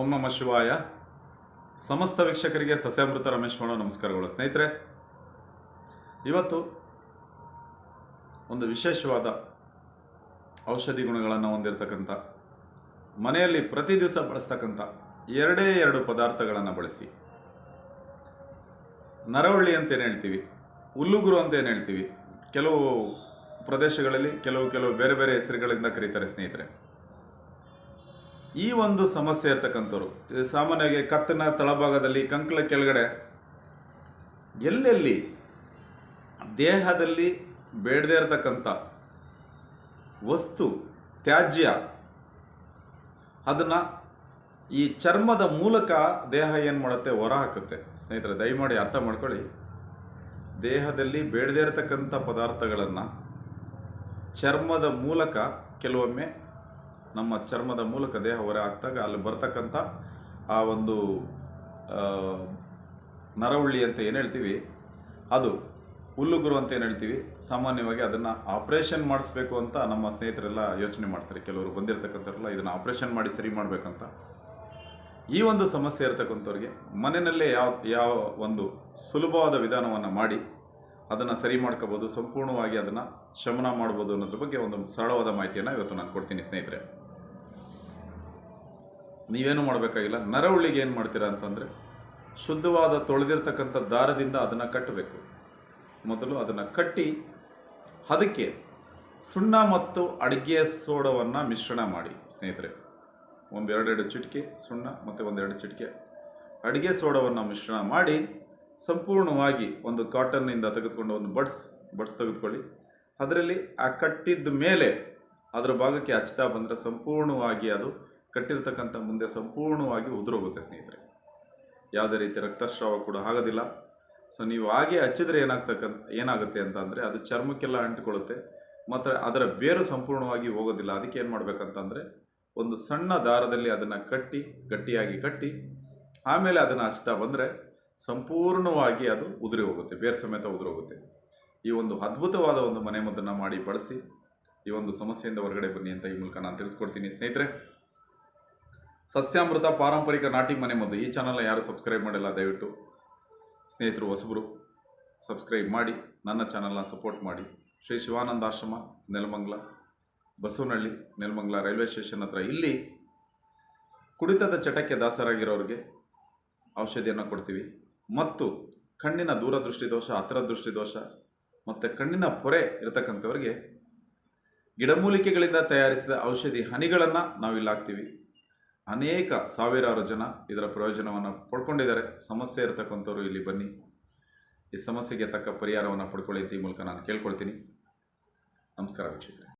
ಓಂ ನಮ ಶಿವಾಯ. ಸಮಸ್ತ ವೀಕ್ಷಕರಿಗೆ ಸಸ್ಯಾಮೃತ ರಮೇಶ್ ಮಾಡೋ ನಮಸ್ಕಾರಗಳು ಸ್ನೇಹಿತರೆ. ಇವತ್ತು ಒಂದು ವಿಶೇಷವಾದ ಔಷಧಿ ಗುಣಗಳನ್ನು ಹೊಂದಿರತಕ್ಕಂಥ, ಮನೆಯಲ್ಲಿ ಪ್ರತಿ ದಿವಸ ಬಳಸ್ತಕ್ಕಂಥ ಎರಡೇ ಎರಡು ಪದಾರ್ಥಗಳನ್ನು ಬಳಸಿ. ನರವಳ್ಳಿ ಅಂತ ಏನು ಹೇಳ್ತೀವಿ ಹುಲ್ಲುಗುರು ಅಂತ ಏನು ಹೇಳ್ತೀವಿ, ಕೆಲವು ಪ್ರದೇಶಗಳಲ್ಲಿ ಕೆಲವು ಕೆಲವು ಬೇರೆ ಬೇರೆ ಹೆಸರುಗಳಿಂದ ಕರೀತಾರೆ ಸ್ನೇಹಿತರೆ. ಈ ಒಂದು ಸಮಸ್ಯೆ ಇರ್ತಕ್ಕಂಥವ್ರು ಸಾಮಾನ್ಯವಾಗಿ ಕತ್ತಿನ ತಳಭಾಗದಲ್ಲಿ, ಕಂಕಳ ಕೆಳಗಡೆ, ಎಲ್ಲೆಲ್ಲಿ ದೇಹದಲ್ಲಿ ಬೇಡದೇ ಇರತಕ್ಕಂಥ ವಸ್ತು, ತ್ಯಾಜ್ಯ, ಅದನ್ನು ಈ ಚರ್ಮದ ಮೂಲಕ ದೇಹ ಏನು ಮಾಡುತ್ತೆ? ಹೊರ ಹಾಕುತ್ತೆ. ಸ್ನೇಹಿತರೆ, ದಯಮಾಡಿ ಅರ್ಥ ಮಾಡ್ಕೊಳ್ಳಿ. ದೇಹದಲ್ಲಿ ಬೇಡದೇ ಇರತಕ್ಕಂಥ ಪದಾರ್ಥಗಳನ್ನು ಚರ್ಮದ ಮೂಲಕ ಕೆಲವೊಮ್ಮೆ ನಮ್ಮ ಚರ್ಮದ ಮೂಲಕ ದೇಹ ಹೊರ ಹಾಕಿದಾಗ ಅಲ್ಲಿ ಬರ್ತಕ್ಕಂಥ ಆ ಒಂದು ನರಹುಳ್ಳಿ ಅಂತ ಏನು ಹೇಳ್ತೀವಿ? ಅದು ಹುಲ್ಲುಗುರು ಅಂತ ಏನು ಹೇಳ್ತೀವಿ? ಸಾಮಾನ್ಯವಾಗಿ ಅದನ್ನು ಆಪ್ರೇಷನ್ ಮಾಡಿಸ್ಬೇಕು ಅಂತ ನಮ್ಮ ಸ್ನೇಹಿತರೆಲ್ಲ ಯೋಚನೆ ಮಾಡ್ತಾರೆ. ಕೆಲವರು ಬಂದಿರತಕ್ಕಂಥವ್ರೆಲ್ಲ ಇದನ್ನು ಆಪ್ರೇಷನ್ ಮಾಡಿ ಸರಿ ಮಾಡಬೇಕಂತ. ಈ ಒಂದು ಸಮಸ್ಯೆ ಇರತಕ್ಕಂಥವ್ರಿಗೆ ಮನೆಯಲ್ಲೇ ಯಾವ ಯಾವ ಒಂದು ಸುಲಭವಾದ ವಿಧಾನವನ್ನು ಮಾಡಿ ಅದನ್ನು ಸರಿ ಮಾಡ್ಕೋಬೋದು, ಸಂಪೂರ್ಣವಾಗಿ ಅದನ್ನು ಶಮನ ಮಾಡ್ಬೋದು ಅನ್ನೋದ್ರ ಬಗ್ಗೆ ಒಂದು ಸರಳವಾದ ಮಾಹಿತಿಯನ್ನು ಇವತ್ತು ನಾನು ಕೊಡ್ತೀನಿ ಸ್ನೇಹಿತರೆ. ನೀವೇನು ಮಾಡಬೇಕಾಗಿಲ್ಲ ನರಹುಳ್ಳಿಗೆ ಏನು ಮಾಡ್ತೀರಾ ಅಂತಂದರೆ ಶುದ್ಧವಾದ ತೊಳೆದಿರ್ತಕ್ಕಂಥ ದಾರದಿಂದ ಅದನ್ನು ಕಟ್ಟಬೇಕು. ಮೊದಲು ಅದನ್ನು ಕಟ್ಟಿ ಅದಕ್ಕೆ ಸುಣ್ಣ ಮತ್ತು ಅಡುಗೆ ಸೋಡವನ್ನು ಮಿಶ್ರಣ ಮಾಡಿ, ಸ್ನೇಹಿತರೆ. ಒಂದೆರಡೆರಡು ಚಿಟಿಕೆ ಸುಣ್ಣ ಮತ್ತು ಒಂದೆರಡು ಚಿಟಿಕೆ ಅಡುಗೆ ಸೋಡವನ್ನು ಮಿಶ್ರಣ ಮಾಡಿ ಸಂಪೂರ್ಣವಾಗಿ ಒಂದು ಕಾಟನ್ನಿಂದ ತೆಗೆದುಕೊಂಡು ಒಂದು ಬಡ್ಸ್ ಬಡ್ಸ್ ತೆಗೆದುಕೊಳ್ಳಿ. ಅದರಲ್ಲಿ ಆ ಕಟ್ಟಿದ ಮೇಲೆ ಅದರ ಭಾಗಕ್ಕೆ ಹಚ್ತಾ ಬಂದರೆ ಸಂಪೂರ್ಣವಾಗಿ ಅದು ಕಟ್ಟಿರ್ತಕ್ಕಂಥ ಮುಂದೆ ಸಂಪೂರ್ಣವಾಗಿ ಉದುರೋಗುತ್ತೆ ಸ್ನೇಹಿತರೆ. ಯಾವುದೇ ರೀತಿ ರಕ್ತಸ್ರಾವ ಕೂಡ ಆಗೋದಿಲ್ಲ. ಸೊ ನೀವು ಹಾಗೆ ಹಚ್ಚಿದ್ರೆ ಏನಾಗ್ತಕ್ಕಂಥ ಏನಾಗುತ್ತೆ ಅಂತ ಅಂದರೆ ಅದು ಚರ್ಮಕ್ಕೆಲ್ಲ ಅಂಟಿಕೊಳ್ಳುತ್ತೆ. ಮತ್ತು ಅದರ ಬೇರು ಸಂಪೂರ್ಣವಾಗಿ ಹೋಗೋದಿಲ್ಲ. ಅದಕ್ಕೆ ಏನು ಮಾಡಬೇಕಂತಂದರೆ ಒಂದು ಸಣ್ಣ ದಾರದಲ್ಲಿ ಅದನ್ನು ಕಟ್ಟಿ, ಗಟ್ಟಿಯಾಗಿ ಕಟ್ಟಿ, ಆಮೇಲೆ ಅದನ್ನು ಹಚ್ತಾ ಬಂದರೆ ಸಂಪೂರ್ಣವಾಗಿ ಅದು ಉದುರಿ ಹೋಗುತ್ತೆ. ಬೇರು ಸಮೇತ ಉದುರಿ ಹೋಗುತ್ತೆ. ಈ ಒಂದು ಅದ್ಭುತವಾದ ಒಂದು ಮನೆಮದ್ದನ್ನು ಮಾಡಿ ಬಳಸಿ ಈ ಒಂದು ಸಮಸ್ಯೆಯಿಂದ ಹೊರಗಡೆ ಬನ್ನಿ ಅಂತ ಈ ಮೂಲಕ ನಾನು ತಿಳಿಸ್ಕೊಡ್ತೀನಿ ಸ್ನೇಹಿತರೆ. ಸಸ್ಯಾಮೃತ ಪಾರಂಪರಿಕ ನಾಟಿ ಮನೆ ಮದ್ದು. ಈ ಚಾನಲ್ನ ಯಾರು ಸಬ್ಸ್ಕ್ರೈಬ್ ಮಾಡಿಲ್ಲ, ದಯವಿಟ್ಟು. ಸ್ನೇಹಿತರು, ಹೊಸಬರು ಸಬ್ಸ್ಕ್ರೈಬ್ ಮಾಡಿ, ನನ್ನ ಚಾನಲ್ನ ಸಪೋರ್ಟ್ ಮಾಡಿ. ಶ್ರೀ ಶಿವಾನಂದ ಆಶ್ರಮ, ನೆಲಮಂಗ್ಲ, ಬಸವನಹಳ್ಳಿ, ನೆಲಮಂಗ್ಲ ರೈಲ್ವೆ ಸ್ಟೇಷನ್ ಹತ್ರ. ಇಲ್ಲಿ ಕುಡಿತದ ಚಟಕ್ಕೆ ದಾಸರಾಗಿರೋರಿಗೆ ಔಷಧಿಯನ್ನು ಕೊಡ್ತೀವಿ. ಮತ್ತು ಕಣ್ಣಿನ ದೂರದೃಷ್ಟಿ ದೋಷ ಹತ್ತಿರ ದೃಷ್ಟಿ ದೋಷ ಮತ್ತು ಕಣ್ಣಿನ ಪೊರೆ ಇರತಕ್ಕಂಥವ್ರಿಗೆ ಗಿಡಮೂಲಿಕೆಗಳಿಂದ ತಯಾರಿಸಿದ ಔಷಧಿ ಹನಿಗಳನ್ನು ನಾವಿಲ್ಲಿ ಹಾಕ್ತೀವಿ ಅನೇಕ ಸಾವಿರಾರು ಜನ ಇದರ ಪ್ರಯೋಜನವನ್ನು ಪಡ್ಕೊಂಡಿದ್ದಾರೆ. ಸಮಸ್ಯೆ ಇರತಕ್ಕಂಥವ್ರು ಇಲ್ಲಿ ಬನ್ನಿ. ಈ ಸಮಸ್ಯೆಗೆ ತಕ್ಕ ಪರಿಹಾರವನ್ನು ಪಡ್ಕೊಳ್ಳಿ ಈ ಮೂಲಕ ನಾನು ಕೇಳ್ಕೊಳ್ತೀನಿ. ನಮಸ್ಕಾರ ವೀಕ್ಷಕರೇ.